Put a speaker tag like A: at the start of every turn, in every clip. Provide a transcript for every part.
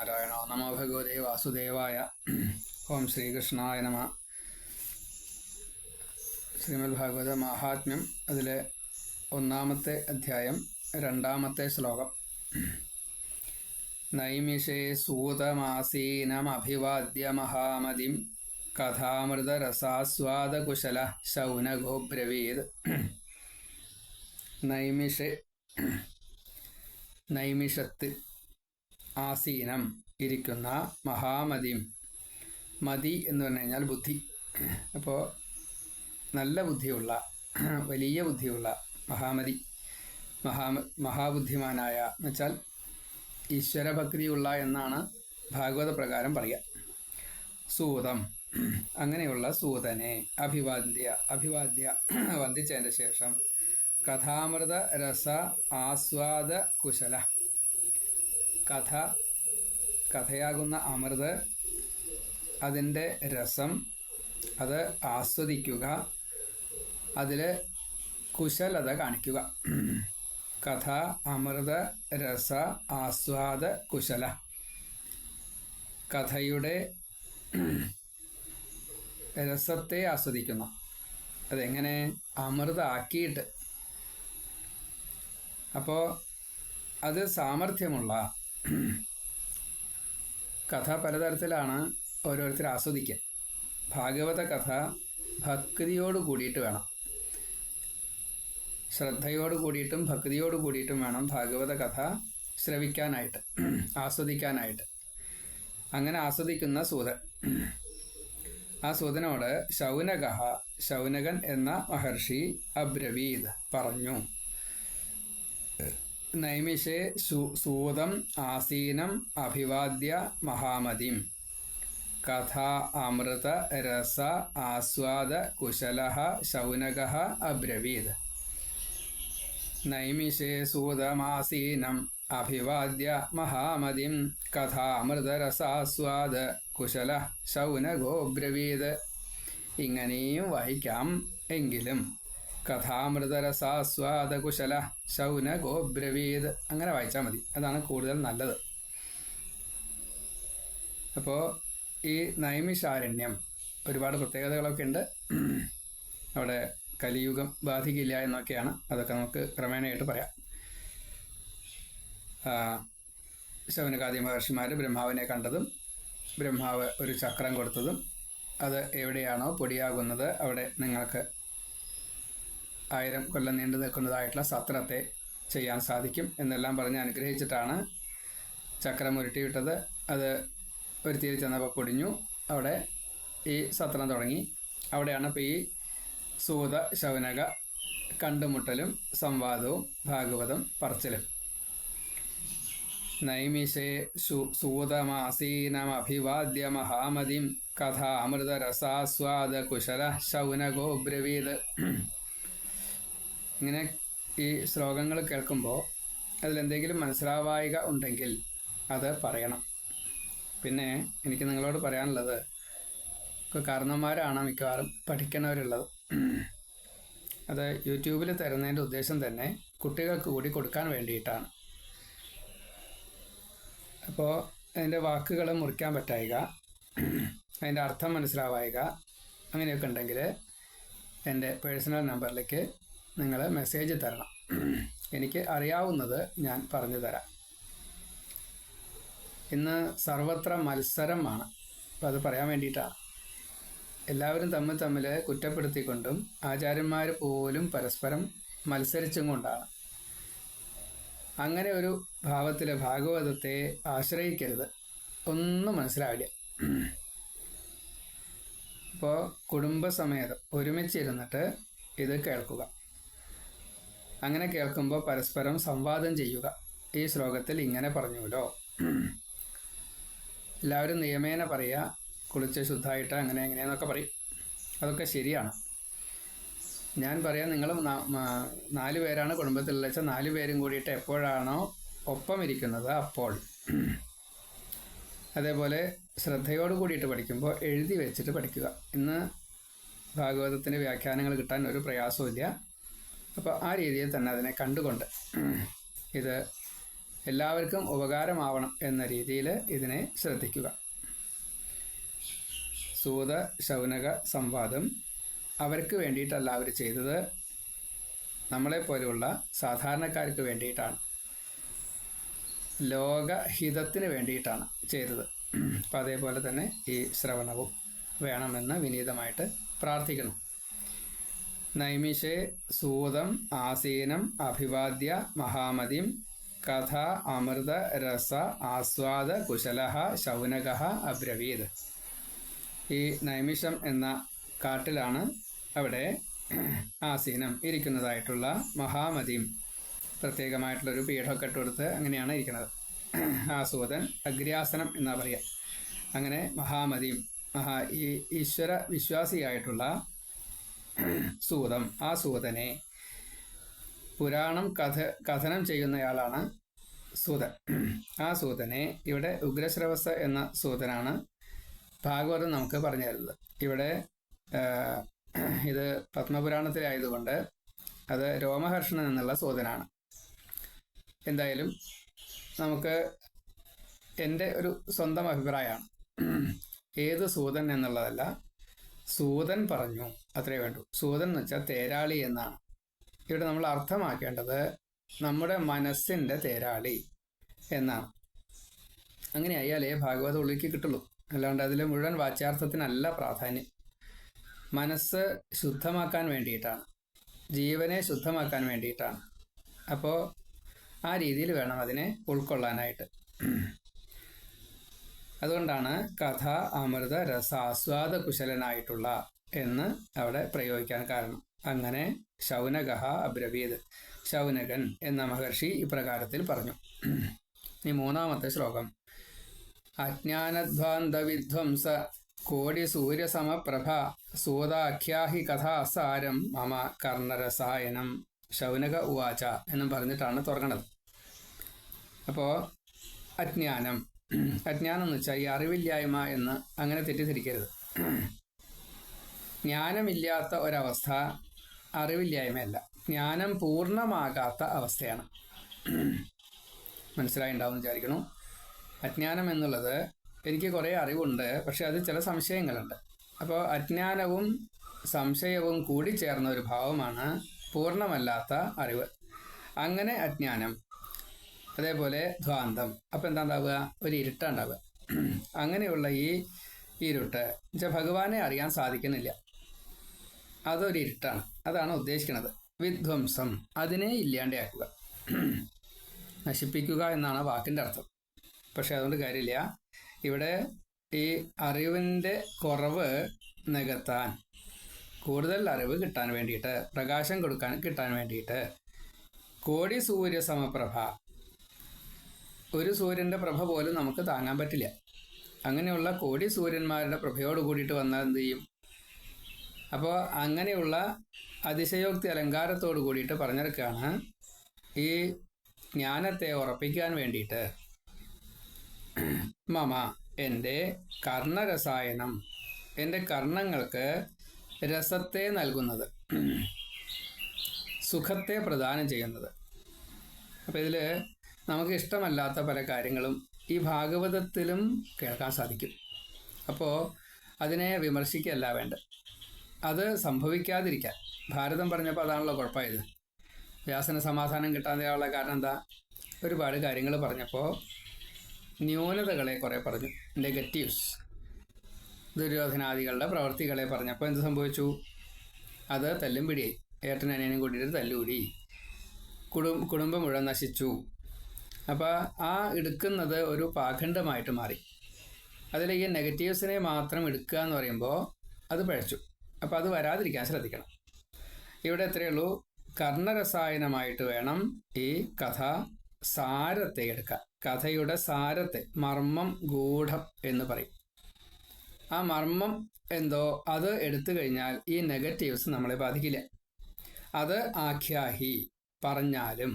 A: നാരായണ നമോ ഭഗവതേ വാസുദേവായ ഓം ശ്രീകൃഷ്ണായ നമ. ശ്രീമദ് ഭാഗവത മഹാത്മ്യം അതിലെ ഒന്നാമത്തെ അധ്യായം രണ്ടാമത്തെ ശ്ലോകം. നൈമിഷേ സൂതമാസീനമഭിവാദ്യ മഹാമതിം കഥാമൃതരസാസ്വാദകുശല ശൗനഗോബ്രവീത് നൈമിഷേ നൈമിഷത്തിൽ ആസീനം ഇരിക്കുന്ന മഹാമതിം. മതി എന്ന് പറഞ്ഞു കഴിഞ്ഞാൽ ബുദ്ധി. അപ്പോൾ നല്ല ബുദ്ധിയുള്ള വലിയ ബുദ്ധിയുള്ള മഹാമതി മഹാ മഹാബുദ്ധിമാനായ എന്നുവെച്ചാൽ ഈശ്വരഭക്തിയുള്ള എന്നാണ് ഭാഗവത പ്രകാരം പറയുക. സൂതം. അങ്ങനെയുള്ള സൂതനെ അഭിവാദ്യ അഭിവാദ്യ വന്ദിച്ചതിന്റെ ശേഷം കഥാമൃത രസ ആസ്വാദ കുശല. കഥ കഥയാകുന്ന അമൃത് അതിന്റെ രസം അത് ആസ്വദിക്കുക അതിൽ കുശലത കാണിക്കുക. കഥ അമൃത രസ ആസ്വാദ കുശല. കഥയുടെ രസത്തെ ആസ്വദിക്കുന്നു. അതെങ്ങനെ അമൃതാക്കിയിട്ട്? അപ്പോൾ അത് സാമർഥ്യമുള്ള കഥ പലതരത്തിലാണ് ഓരോരുത്തർ ആസ്വദിക്കുക ഭാഗവത കഥ ഭക്തിയോട് കൂടിയിട്ട് വേണം. ശ്രദ്ധയോട് കൂടിയിട്ടും ഭക്തിയോട് കൂടിയിട്ടും വേണം ഭാഗവത കഥ ശ്രവിക്കാനായിട്ട് ആസ്വദിക്കാനായിട്ട്. അങ്ങനെ ആസ്വദിക്കുന്ന സൂതൻ. ആ സൂതനോട് ശൗനക ശൗനകൻ എന്ന മഹർഷി അബ്രവീദ് പറഞ്ഞു. നൈമിഷേ സൂതം ആസീനം അഭിവാദ്യ മഹാമതിം. കഥ അമൃത രസ ആസ്വാദ കുശല ശൗനക അബ്രവീത്. നൈമിഷേ സൂതമാസീനം അഭിവാദ്യ മഹാമതിം. കഥാമൃതരസാസ്വാദ കുശല ശൗനകോബ്രവീത് ഇങ്ങനെയും വായിക്കാം എങ്കിലും കഥാമൃതരസാസ്വാദകുശല ശൗന ഗോബ്രവീത് അങ്ങനെ വായിച്ചാൽ മതി. അതാണ് കൂടുതൽ നല്ലത്. അപ്പോൾ ഈ നൈമിഷാരണ്യം ഒരുപാട് പ്രത്യേകതകളൊക്കെ ഉണ്ട്. അവിടെ കലിയുഗം ബാധിക്കില്ല എന്നൊക്കെയാണ്. അതൊക്കെ നമുക്ക് ക്രമേണയായിട്ട് പറയാം. ശൗനകാദി മഹർഷിമാർ ബ്രഹ്മാവിനെ കണ്ടതും ബ്രഹ്മാവ് ഒരു ചക്രം കൊടുത്തതും അത് എവിടെയാണോ പൊടിയാകുന്നത് അവിടെ നിങ്ങൾക്ക് ആയിരം കൊല്ലം നീണ്ടു നിൽക്കുന്നതായിട്ടുള്ള സത്രത്തെ ചെയ്യാൻ സാധിക്കും എന്നെല്ലാം പറഞ്ഞ് അനുഗ്രഹിച്ചിട്ടാണ് ചക്രം ഉരുട്ടിവിട്ടത്. അത് ഉരുത്തിയിൽ ചെന്നപ്പോൾ പൊടിഞ്ഞു. അവിടെ ഈ സത്രം തുടങ്ങി. അവിടെയാണ് ഇപ്പോൾ ഈ സൂത ശൗനക കണ്ടുമുട്ടലും സംവാദവും ഭാഗവതം പറച്ചിലും. നൈമിഷേ സൂതമാസീനമഭിവാദ്യ മഹാമതിം കഥാമൃതരസാസ്വാദ കുശല ശൗനകോ ബ്രവീത്. ഇങ്ങനെ ഈ ശ്ലോകങ്ങൾ കേൾക്കുമ്പോൾ അതിലെന്തെങ്കിലും മനസ്സിലാവായിക ഉണ്ടെങ്കിൽ അത് പറയണം. പിന്നെ എനിക്ക് നിങ്ങളോട് പറയാനുള്ളത് കാരണന്മാരാണ് മിക്കവാറും പഠിക്കുന്നവരുള്ളത് അത് യൂട്യൂബിൽ തരുന്നതിന്റെ ഉദ്ദേശം തന്നെ കുട്ടികൾക്ക് കൂടി കൊടുക്കാൻ വേണ്ടിയിട്ടാണ്. അപ്പോൾ അതിന്റെ വാക്കുകൾ മുറിക്കാൻ പറ്റായിക അതിന്റെ അർത്ഥം മനസ്സിലാവായിക അങ്ങനെയൊക്കെ ഉണ്ടെങ്കിൽ എന്റെ പേഴ്സണൽ നമ്പറിലേക്ക് നിങ്ങൾ മെസ്സേജ് തരണം. എനിക്ക് അറിയാവുന്നത് ഞാൻ പറഞ്ഞു തരാം. ഇന്ന് സർവത്ര മത്സരമാണ് അപ്പം അത് പറയാൻ വേണ്ടിയിട്ടാണ് എല്ലാവരും തമ്മിൽ തമ്മിൽ കുറ്റപ്പെടുത്തിക്കൊണ്ടും ആചാര്യന്മാർ പോലും പരസ്പരം മത്സരിച്ചും കൊണ്ടാണ്. അങ്ങനെ ഒരു ഭാവത്തിൽ ഭാഗവതത്തെ ആശ്രയിക്കരുത്. ഒന്നും മനസ്സിലാവില്ല. ഇപ്പോൾ കുടുംബസമേതം ഒരുമിച്ചിരുന്നിട്ട് ഇത് കേൾക്കുക. അങ്ങനെ കേൾക്കുമ്പോൾ പരസ്പരം സംവാദം ചെയ്യുക. ഈ ശ്ലോകത്തിൽ ഇങ്ങനെ പറഞ്ഞുല്ലോ എല്ലാവരും നിയമേന പറയുക കുളിച്ച് ശുദ്ധമായിട്ട് അങ്ങനെ എങ്ങനെയെന്നൊക്കെ പറയും. അതൊക്കെ ശരിയാണ്. ഞാൻ പറയാം നിങ്ങൾ നാല് പേരാണ് കുടുംബത്തിലുള്ള വെച്ചാൽ നാല് പേരും കൂടിയിട്ട് എപ്പോഴാണോ ഒപ്പം ഇരിക്കുന്നത് അപ്പോൾ. അതേപോലെ ശ്രദ്ധയോട് കൂടിയിട്ട് പഠിക്കുമ്പോൾ എഴുതി വെച്ചിട്ട് പഠിക്കുക. ഇന്ന് ഭാഗവതത്തിന്റെ വ്യാഖ്യാനങ്ങൾ കിട്ടാൻ ഒരു പ്രയാസവും അപ്പോൾ ആ രീതിയിൽ തന്നെ അതിനെ കണ്ടുകൊണ്ട് ഇത് എല്ലാവർക്കും ഉപകാരമാവണം എന്ന രീതിയിൽ ഇതിനെ ശ്രദ്ധിക്കുക. സൂത ശൗനക സംവാദം അവർക്ക് വേണ്ടിയിട്ടല്ല അവർ ചെയ്തത്. നമ്മളെപ്പോലെയുള്ള സാധാരണക്കാർക്ക് വേണ്ടിയിട്ടാണ്. ലോകഹിതത്തിന് വേണ്ടിയിട്ടാണ് ചെയ്തത്. അപ്പം അതേപോലെ തന്നെ ഈ ശ്രവണവും വേണമെന്ന് വിനീതമായിട്ട് പ്രാർത്ഥിക്കണം നൈമിഷേ സൂതം ആസീനം അഭിവാദ്യ മഹാമതിം കഥ അമൃത രസ ആസ്വാദ കുശല ശൗനക അബ്രവീത്. ഈ നൈമിഷം എന്ന കാട്ടിലാണ് അവിടെ ആസീനം ഇരിക്കുന്നതായിട്ടുള്ള മഹാമതിയും പ്രത്യേകമായിട്ടുള്ളൊരു പീഠമൊക്കെ ഇട്ടുകൊടുത്ത് അങ്ങനെയാണ് ഇരിക്കുന്നത്. ആസൂതൻ അഗ്രിയാസനം എന്നാ പറയുക അങ്ങനെ മഹാമതിയും മഹാ ഈ ഈശ്വര വിശ്വാസിയായിട്ടുള്ള സൂതം ആ സൂതനെ പുരാണം കഥ കഥനം ചെയ്യുന്നയാളാണ് സൂതൻ. ആ സൂതനെ ഇവിടെ ഉഗ്രശ്രവസ് എന്ന സൂതനാണ് ഭാഗവതം നമുക്ക് പറഞ്ഞു തരുന്നത്. ഇവിടെ ഇത് പത്മപുരാണത്തിലായതുകൊണ്ട് അത് രോമഹർഷണൻ എന്നുള്ള സൂതനാണ്. എന്തായാലും നമുക്ക് എന്റെ ഒരു സ്വന്തം അഭിപ്രായമാണ്. ഏത് സൂതൻ എന്നുള്ളതല്ല സൂതൻ പറഞ്ഞു. അത്രേ വേണ്ടു. സൂതൻ എന്ന് വെച്ചാൽ തേരാളി എന്നാണ്. ഇവിടെ നമ്മൾ അർത്ഥമാക്കേണ്ടത് നമ്മുടെ മനസ്സിന്റെ തേരാളി എന്നാണ്. അങ്ങനെ ആയാലേ ഭാഗവത ഉള്ളിക്ക് കിട്ടുള്ളൂ. അല്ലാണ്ട് അതിൽ മുഴുവൻ വാച്യാർത്ഥത്തിനല്ല പ്രാധാന്യം. മനസ്സ് ശുദ്ധമാക്കാൻ വേണ്ടിയിട്ടാണ്. ജീവനെ ശുദ്ധമാക്കാൻ വേണ്ടിയിട്ടാണ്. അപ്പോൾ ആ രീതിയിൽ വേണം അതിനെ ഉൾക്കൊള്ളാനായിട്ട്. അതുകൊണ്ടാണ് കഥ അമൃത രസാസ്വാദ കുശലനായിട്ടുള്ള എന്ന് അവിടെ പ്രയോഗിക്കാൻ കാരണം. അങ്ങനെ ശൗനകഹ അബ്രവീത് ശൗനകൻ എന്ന മഹർഷി ഇപ്രകാരത്തിൽ പറഞ്ഞു. ഈ മൂന്നാമത്തെ ശ്ലോകം. അജ്ഞാനധ്വാന്ത വിധ്വംസ കോടി സൂര്യസമപ്രഭ സൂതാഖ്യാഹി കഥാസാരം മമ കർണരസായനം ശൗനക ഉവാച എന്നും പറഞ്ഞിട്ടാണ് തുടങ്ങണത്. അപ്പോൾ അജ്ഞാനം അജ്ഞാനം എന്ന് വെച്ചാൽ ഈ അറിവില്ലായ്മ എന്ന് അങ്ങനെ തെറ്റിദ്ധരിക്കരുത്. ജ്ഞാനമില്ലാത്ത ഒരവസ്ഥ അറിവില്ലായ്മയല്ല. ജ്ഞാനം പൂർണമാകാത്ത അവസ്ഥയാണ്. മനസ്സിലായിണ്ടാവും വിചാരിക്കണു അജ്ഞാനം എന്നുള്ളത് എനിക്ക് കുറേ അറിവുണ്ട് പക്ഷെ അത് ചില സംശയങ്ങളുണ്ട്. അപ്പോൾ അജ്ഞാനവും സംശയവും കൂടി ചേർന്ന ഒരു ഭാവമാണ് പൂർണമല്ലാത്ത അറിവ്. അങ്ങനെ അജ്ഞാനം അതേപോലെ ധ്വാന്തം അപ്പം എന്താ ഉണ്ടാവുക ഒരു ഇരുട്ടുണ്ടാവുക അങ്ങനെയുള്ള ഈ ഇരുട്ട് എന്നുവെച്ചാൽ ഭഗവാനെ അറിയാൻ സാധിക്കുന്നില്ല. അതൊരു ഇരുട്ടാണ്. അതാണ് ഉദ്ദേശിക്കുന്നത്. വിധ്വംസം. അതിനെ ഇല്ലാണ്ടാക്കുക. നശിപ്പിക്കുക എന്നാണ് വാക്കിന്റെ അർത്ഥം. പക്ഷെ അതുകൊണ്ട് കാര്യമില്ല. ഇവിടെ ഈ അറിവിന്റെ കുറവ് നികത്താൻ കൂടുതൽ അറിവ് കിട്ടാൻ വേണ്ടിയിട്ട് പ്രകാശം കൊടുക്കാൻ കിട്ടാൻ വേണ്ടിയിട്ട് കോടി സൂര്യ സമപ്രഭ ഒരു സൂര്യന്റെ പ്രഭ പോലും നമുക്ക് താങ്ങാൻ പറ്റില്ല. അങ്ങനെയുള്ള കോടി സൂര്യന്മാരുടെ പ്രഭയോട് കൂടിയിട്ട് വന്നാൽ എന്ത് ചെയ്യും? അപ്പോൾ അങ്ങനെയുള്ള അതിശയോക്തി അലങ്കാരത്തോട് കൂടിയിട്ട് പറഞ്ഞെടുക്കുകയാണ് ഈ ജ്ഞാനത്തെ ഉറപ്പിക്കാൻ വേണ്ടിയിട്ട് മമ എന്റെ കർണരസായനം എന്റെ കർണങ്ങൾക്ക് രസത്തെ നൽകുന്നത് സുഖത്തെ പ്രദാനം ചെയ്യുന്നത്. അപ്പോൾ ഇതിൽ നമുക്ക് ഇഷ്ടമല്ലാത്ത പല കാര്യങ്ങളും ഈ ഭാഗവതത്തിലും കേൾക്കാൻ സാധിക്കും. അപ്പോൾ അതിനെ വിമർശിക്കുകയല്ല വേണ്ട അത് സംഭവിക്കാതിരിക്കാൻ. ഭാരതം പറഞ്ഞപ്പോൾ അതാണല്ലോ കുഴപ്പമായത്. വ്യാസന സമാധാനം കിട്ടാതെയുള്ള കാരണം എന്താ? ഒരുപാട് കാര്യങ്ങൾ പറഞ്ഞപ്പോൾ ന്യൂനതകളെ കുറേ പറഞ്ഞു. നെഗറ്റീവ്സ്. ദുര്യോധനാദികളുടെ പ്രവർത്തികളെ പറഞ്ഞപ്പോൾ എന്ത് സംഭവിച്ചു? അത് തല്ലും പിടിയായി. ഏട്ടനനിയനും കൂട്ടിയിട്ട് തല്ലുകൂടി കുടും കുടുംബം മുഴുവൻ നശിച്ചു. അപ്പോൾ ആ എടുക്കുന്നത് ഒരു പാഖണ്ഡമായിട്ട് മാറി. അതിൽ ഈ നെഗറ്റീവ്സിനെ മാത്രം എടുക്കുക എന്ന് പറയുമ്പോൾ അത് പഴച്ചു. അപ്പോൾ അത് വരാതിരിക്കാൻ ശ്രദ്ധിക്കണം. ഇവിടെ എത്രയേ ഉള്ളൂ? കർണരസായനമായിട്ട് വേണം ഈ കഥ സാരത്തെ എടുക്കാൻ. കഥയുടെ സാരത്തെ മർമ്മം ഗൂഢം എന്ന് പറയും. ആ മർമ്മം എന്തോ അത് എടുത്തു കഴിഞ്ഞാൽ ഈ നെഗറ്റീവ്സ് നമ്മളെ ബാധിക്കില്ല. അത് ആഖ്യാഹി പറഞ്ഞാലും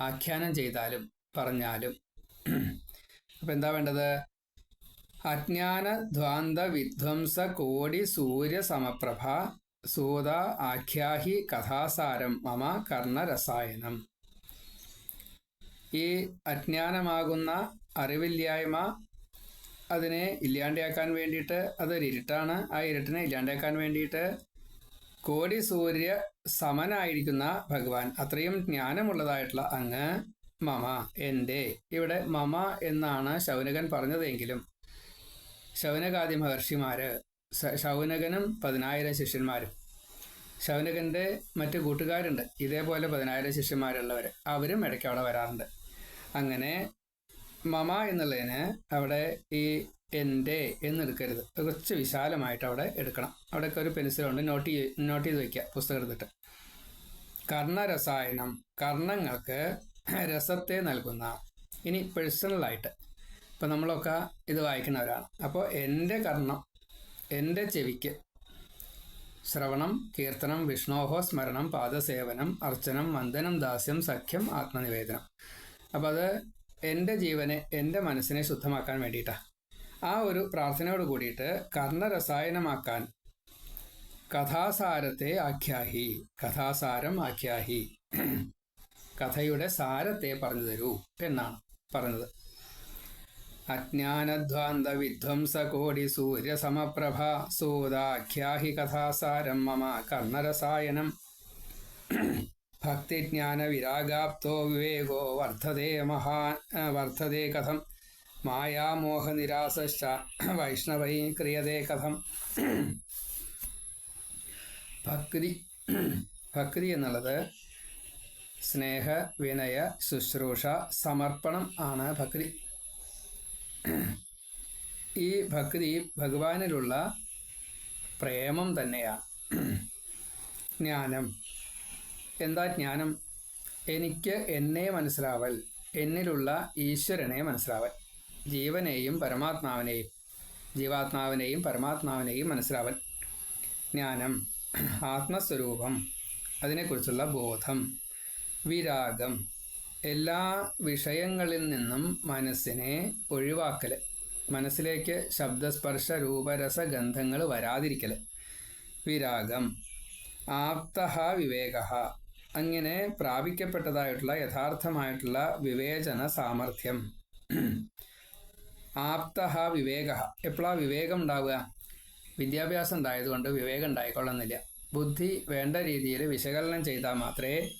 A: ആഖ്യാനം ചെയ്താലും പറഞ്ഞാലും. അപ്പം എന്താ വേണ്ടത്? അജ്ഞാന ധ്വാന്ത വിധ്വംസ കോടി സൂര്യ സമപ്രഭ സൂത ആഖ്യാഹി കഥാസാരം മമ കർണരസായനം ഈ അജ്ഞാനമാകുന്ന അറിവില്ലായ്മ അതിനെ ഇല്ലാണ്ടാക്കാൻ വേണ്ടിയിട്ട് അതൊരു ഇരുട്ടാണ് ആ ഇരുട്ടിനെ ഇല്ലാണ്ടാക്കാൻ വേണ്ടിയിട്ട് കോടി സൂര്യ സമനായിരിക്കുന്ന ഭഗവാൻ അത്രയും ജ്ഞാനമുള്ളതായിട്ടുള്ള അങ്ങ് മമ എന്റെ. ഇവിടെ മമ എന്നാണ് ശൗനകൻ പറഞ്ഞതെങ്കിലും ശൗനകാദി മഹർഷിമാര് ശൗനകനും പതിനായിരം ശിഷ്യന്മാരും ശൗനകന്റെ മറ്റു കൂട്ടുകാരുണ്ട്. ഇതേപോലെ പതിനായിരം ശിഷ്യന്മാരുള്ളവർ അവരും ഇടയ്ക്ക് അവിടെ വരാറുണ്ട്. അങ്ങനെ മമ എന്നുള്ളതിന് അവിടെ ഈ എന്റെ എന്നെടുക്കരുത്. കുറച്ച് വിശാലമായിട്ട് അവിടെ എടുക്കണം. അവിടെയൊക്കെ ഒരു പെൻസിലുണ്ട്. നോട്ട് ചെയ്ത് നോട്ട് ചെയ്ത് വയ്ക്കുക. പുസ്തകം എടുത്തിട്ട്. കർണരസായനം. കർണങ്ങൾക്ക് രസത്തെ നൽകുന്ന ഇനി പേഴ്സണലായിട്ട് ഇപ്പം നമ്മളൊക്കെ ഇത് വായിക്കുന്നവരാണ്. അപ്പോൾ എന്റെ കർണം എന്റെ ചെവിക്ക് ശ്രവണം കീർത്തനം വിഷ്ണോഹോ സ്മരണം പാദസേവനം അർച്ചനം വന്ദനം ദാസ്യം സഖ്യം ആത്മനിവേദനം. അപ്പോൾ അത് എന്റെ ജീവനെ എന്റെ മനസ്സിനെ ശുദ്ധമാക്കാൻ വേണ്ടിയിട്ടാണ്. ആ ഒരു പ്രാർത്ഥനയോട് കൂടിയിട്ട് കർണരസായനമാക്കാൻ കഥാസാരത്തെ ആഖ്യാഹി കഥാസാരം ആഖ്യാഹി കഥയുടെ സാരത്തെ പറഞ്ഞു തരൂ എന്നാണ് പറഞ്ഞത്. അജ്ഞാനധ്വാന്ത വിധ്വംസ കോടി സൂര്യ സമപ്രഭ സൂതാഖ്യാഹി കഥാസാരം മമ കർണരസായനം. ഭക്തിജ്ഞാന വിരാഗാപ്തോ വിവേകോ വർദ്ധതേ മഹാ വർദ്ധതേ കഥം. മായാമോഹനിരാശ്ച വൈഷ്ണവൈ ക്രിയതേ കഥം. ഭക്തി ഭക്തി എന്നുള്ളത് സ്നേഹ വിനയ ശുശ്രൂഷ സമർപ്പണം ആണ് ഭക്തി. ഈ ഭക്തി ഭഗവാനിലുള്ള പ്രേമം തന്നെയാണ്. ജ്ഞാനം. എന്താ ജ്ഞാനം? എനിക്ക് എന്നെ മനസ്സിലാവൽ എന്നിലുള്ള ഈശ്വരനെ മനസ്സിലാവൽ. ജീവനെയും പരമാത്മാവിനെയും ജീവാത്മാവിനെയും പരമാത്മാവിനെയും മനസ്സിലാവൽ. ജ്ഞാനം ആത്മസ്വരൂപം അതിനെക്കുറിച്ചുള്ള ബോധം വിരാഗം എല്ലാ വിഷയങ്ങളിൽ നിന്നും മനസ്സിനെ ഒഴിവാക്കൽ മനസ്സിലേക്ക് ശബ്ദസ്പർശ രൂപരസ ഗന്ധങ്ങൾ വരാതിരിക്കൽ വിരാഗം ആപ്തഹ വിവേക അങ്ങനെ പ്രാപിക്കപ്പെട്ടതായിട്ടുള്ള യഥാർത്ഥമായിട്ടുള്ള വിവേചന സാമർഥ്യം. ആപ്തഹ വിവേക എപ്പോഴാണ് വിവേകം ഉണ്ടാവുക? വിദ്യാഭ്യാസം ഉണ്ടായതുകൊണ്ട് വിവേകം ഉണ്ടായിക്കൊള്ളുന്നില്ല. ബുദ്ധി വേണ്ട രീതിയിൽ വിശകലനം ചെയ്താൽ മാത്രമേ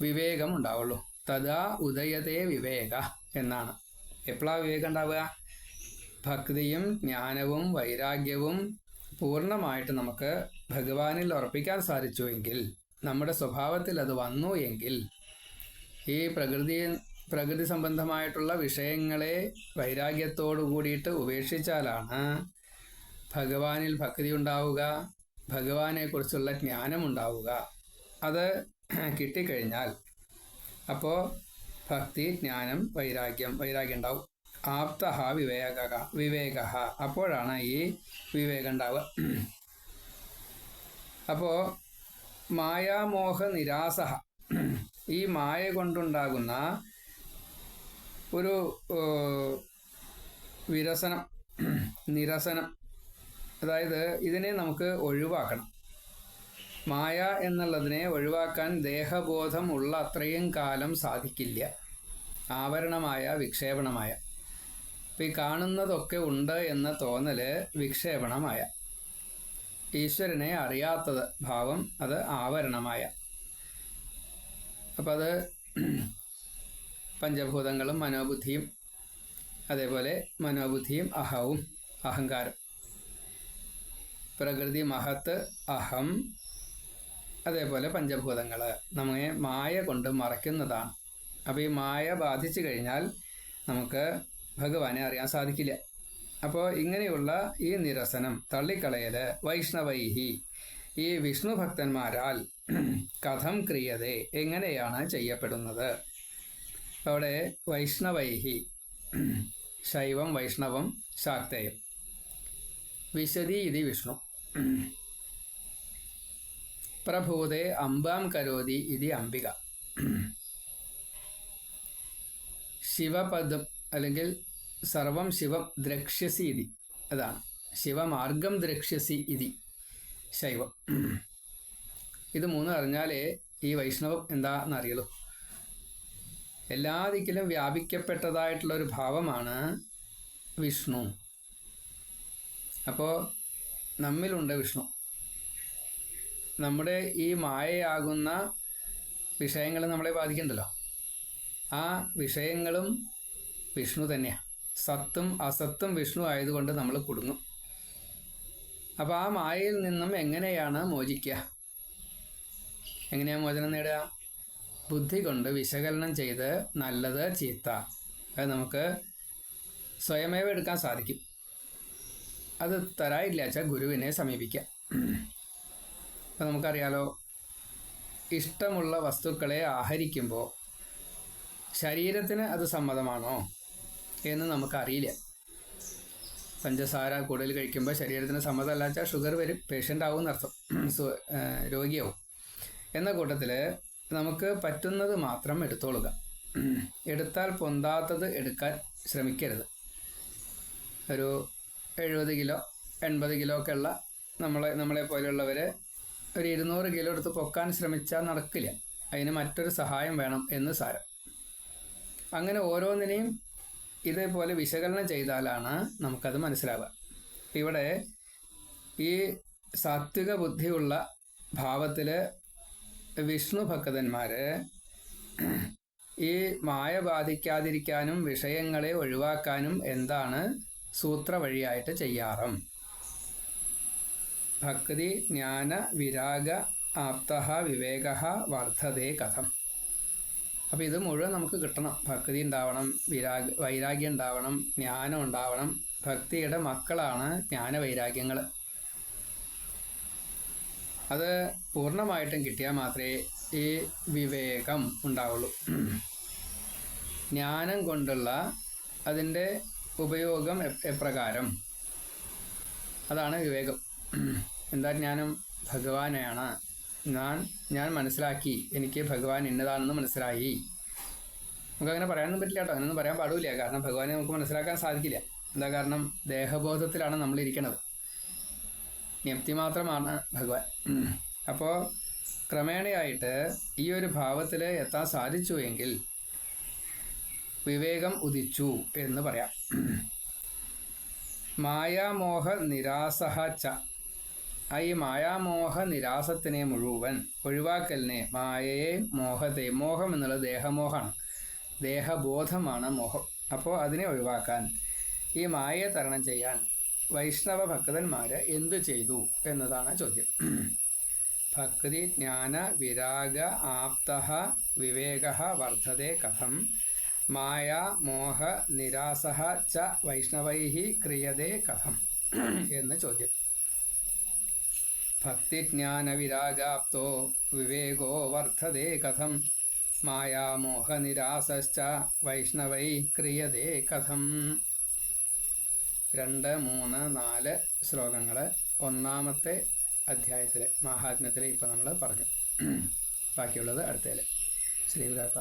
A: വിവേകം ഉണ്ടാവുള്ളൂ. തഥാ ഉദയതേ വിവേക എന്നാണ്. എപ്പോഴാണ് വിവേകം ഉണ്ടാവുക? ഭക്തിയും ജ്ഞാനവും വൈരാഗ്യവും പൂർണമായിട്ട് നമുക്ക് ഭഗവാനിൽ ഉറപ്പിക്കാൻ സാധിച്ചുവെങ്കിൽ നമ്മുടെ സ്വഭാവത്തിൽ അത് വന്നു എങ്കിൽ ഈ പ്രകൃതി പ്രകൃതി സംബന്ധമായിട്ടുള്ള വിഷയങ്ങളെ വൈരാഗ്യത്തോടു കൂടിയിട്ട് ഉപേക്ഷിച്ചാലാണ് ഭഗവാനിൽ ഭക്തി ഉണ്ടാവുക ഭഗവാനെക്കുറിച്ചുള്ള ജ്ഞാനം ഉണ്ടാവുക. അത് കിട്ടിക്കഴിഞ്ഞാൽ അപ്പോൾ ഭക്തി ജ്ഞാനം വൈരാഗ്യം വൈരാഗ്യം ഉണ്ടാവും. ആപ്ത വിവേക വിവേക അപ്പോഴാണ് ഈ വിവേകം ഉണ്ടാവുക. അപ്പോൾ മായാമോഹ നിരാസഹ. ഈ മായ കൊണ്ടുണ്ടാകുന്ന ഒരു വിരസനം നിരസനം. അതായത് ഇതിനെ നമുക്ക് ഒഴിവാക്കണം. മായ എന്നുള്ളതിനെ ഒഴിവാക്കാൻ ദേഹബോധം ഉള്ള അത്രയും കാലം സാധിക്കില്ല. ആവരണമായ വിക്ഷേപണമായ. അപ്പം ഈ കാണുന്നതൊക്കെ ഉണ്ട് എന്ന തോന്നൽ വിക്ഷേപണമായ. ഈശ്വരനെ അറിയാത്തത് ഭാവം അത് ആവരണമായ. അപ്പം അത് പഞ്ചഭൂതങ്ങളും മനോബുദ്ധിയും അതേപോലെ മനോബുദ്ധിയും അഹവും അഹങ്കാരം. പ്രകൃതി മഹത്ത് അഹം അതേപോലെ പഞ്ചഭൂതങ്ങൾ നമ്മെ മായ കൊണ്ട് മറയ്ക്കുന്നതാണ്. അപ്പോൾ ഈ മായ ബാധിച്ചു കഴിഞ്ഞാൽ നമുക്ക് ഭഗവാനെ അറിയാൻ സാധിക്കില്ല. അപ്പോൾ ഇങ്ങനെയുള്ള ഈ നിരസനം തള്ളിക്കളയൽ വൈഷ്ണവൈഹി ഈ വിഷ്ണു ഭക്തന്മാരാൽ കഥം ക്രിയതേ എങ്ങനെയാണ് ചെയ്യപ്പെടുന്നത്? അവിടെ വൈഷ്ണവൈഹി. ശൈവം വൈഷ്ണവം ശാക്തേയം. വിശദി ഇതി വിഷ്ണു. പ്രഭൂതെ അംബാം കരോതി ഇതി അംബിക. ശിവപദം അല്ലെങ്കിൽ സർവം ശിവം ദ്രക്ഷ്യസി ഇതി. അതാണ്. ശിവമാർഗം ദ്രക്ഷ്യസി ഇതി ശൈവം. ഇത് മൂന്ന് അറിഞ്ഞാലേ ഈ വൈഷ്ണവം എന്താണെന്ന് അറിയുള്ളൂ. എല്ലാ ദിക്കിലും വ്യാപിക്കപ്പെട്ടതായിട്ടുള്ള ഒരു ഭാവമാണ് വിഷ്ണു. അപ്പോൾ നമ്മിലുണ്ട് വിഷ്ണു. നമ്മുടെ ഈ മായയാകുന്ന വിഷയങ്ങൾ നമ്മളെ ബാധിക്കണ്ടല്ലോ. ആ വിഷയങ്ങളും വിഷ്ണു തന്നെയാണ് സത്തും അസത്തും വിഷ്ണു ആയതുകൊണ്ട് നമ്മൾ കുടുങ്ങും. അപ്പോൾ ആ മായയിൽ നിന്നും എങ്ങനെയാണ് മോചിക്കുക? എങ്ങനെയാണ് മോചനം നേടുക? ബുദ്ധി കൊണ്ട് വിശകലനം ചെയ്ത് നല്ലത് ചീത്ത. അത് നമുക്ക് സ്വയമേവ എടുക്കാൻ സാധിക്കും. അത് തരായില്ല വെച്ചാൽ ഗുരുവിനെ സമീപിക്കാം. അപ്പം നമുക്കറിയാലോ ഇഷ്ടമുള്ള വസ്തുക്കളെ ആഹരിക്കുമ്പോൾ ശരീരത്തിന് അത് സമ്മതമാണോ എന്ന് നമുക്കറിയില്ല. പഞ്ചസാര കൂടുതൽ കഴിക്കുമ്പോൾ ശരീരത്തിന് സമ്മതമല്ല വെച്ചാൽ ഷുഗർ വരും പേഷ്യന്റ് ആവും എന്നർത്ഥം. രോഗിയാവും. എന്ന കൂട്ടത്തിൽ നമുക്ക് പറ്റുന്നത് മാത്രം എടുത്തോളുക. എടുത്താൽ പൊന്താത്തത് എടുക്കാൻ ശ്രമിക്കരുത്. ഒരു എഴുപത് കിലോ എൺപത് കിലോ ഒക്കെ ഉള്ള നമ്മളെ നമ്മളെ പോലെയുള്ളവർ ഒരു ഇരുന്നൂറ് കിലോ എടുത്ത് പൊക്കാൻ ശ്രമിച്ചാൽ നടക്കില്ല. അതിന് മറ്റൊരു സഹായം വേണം എന്ന് സാരം. അങ്ങനെ ഓരോന്നിനെയും ഇതേപോലെ വിശകലനം ചെയ്താലാണ് നമുക്കത് മനസ്സിലാവുക. ഇവിടെ ഈ സാത്വിക ബുദ്ധിയുള്ള ഭാവത്തിൽ വിഷ്ണു ഭക്തന്മാർ ഈ മായ ബാധിക്കാതിരിക്കാനും വിഷയങ്ങളെ ഒഴിവാക്കാനും എന്താണ് സൂത്ര വഴിയായിട്ട് ചെയ്യാറും? ഭക്തി ജ്ഞാന വിരാഗ ആപ്ത വിവേക വർദ്ധതേ കഥം. അപ്പോൾ ഇത് മുഴുവൻ നമുക്ക് കിട്ടണം. ഭക്തി ഉണ്ടാവണം വിരാഗ വൈരാഗ്യം ഉണ്ടാവണം ജ്ഞാനം ഉണ്ടാവണം. ഭക്തിയുടെ മക്കളാണ് ജ്ഞാന വൈരാഗ്യങ്ങൾ അത് പൂർണമായിട്ടും കിട്ടിയാൽ മാത്രമേ ഈ വിവേകം ഉണ്ടാവുള്ളൂ. ജ്ഞാനം കൊണ്ടുള്ള അതിന്റെ ഉപയോഗം എപ്രകാരം? അതാണ് വിവേകം. എന്താ ജ്ഞാനം? ഭഗവാനെയാണ്. ഞാൻ ഞാൻ മനസ്സിലാക്കി. എനിക്ക് ഭഗവാൻ ഇന്നതാണെന്ന് മനസ്സിലായി. നമുക്കങ്ങനെ പറയാനൊന്നും പറ്റില്ല കേട്ടോ. അങ്ങനെയൊന്നും പറയാൻ പാടില്ല. കാരണം ഭഗവാനെ നമുക്ക് മനസ്സിലാക്കാൻ സാധിക്കില്ല. എന്താ കാരണം? ദേഹബോധത്തിലാണ് നമ്മൾ ഇരിക്കുന്നത് ജ്ഞപ്തി മാത്രമാണ് ഭഗവാൻ. അപ്പോൾ ക്രമേണയായിട്ട് ഈ ഒരു ഭാവത്തിൽ എത്താൻ സാധിച്ചു എങ്കിൽ വിവേകം ഉദിച്ചു എന്ന് പറയാം. മായാമോഹ നിരാസഹ ച. ഈ മായാമോഹ നിരാസത്തിനെ മുഴുവൻ ഒഴിവാക്കലിനെ മായയെ മോഹത്തെ മോഹം എന്നുള്ളത് ദേഹമോഹമാണ്. ദേഹബോധമാണ് മോഹം. അപ്പോൾ അതിനെ ഒഴിവാക്കാൻ ഈ മായയെ തരണം ചെയ്യാൻ വൈഷ്ണവ ഭക്തന്മാർ എന്തു ചെയ്തു എന്നതാണ് ചോദ്യം. ഭക്തി ജ്ഞാന വിരാഗ ആപ്ത വിവേക വർദ്ധതെ കഥം മായ മോഹ നിരാസ ച വൈഷ്ണവൈ ക്രിയതേ കഥം എന്ന് ചോദ്യം. ഭക്തി ജ്ഞാന ഭക്തിജ്ഞാനവിരാഗാപ്തോ വിവേകോ വർദ്ധതേ കഥം മായാമോഹനിരാസശ്ച വൈഷ്ണവൈ ക്രിയതേ കഥം രണ്ട് മൂന്ന് നാല് ശ്ലോകങ്ങൾ ഒന്നാമത്തെ അധ്യായത്തിലെ മഹാത്മ്യത്തിലെ ഇപ്പോൾ നമ്മൾ പറഞ്ഞു. ബാക്കിയുള്ളത് അടുത്തതിൽ ശ്രീവികാക്ക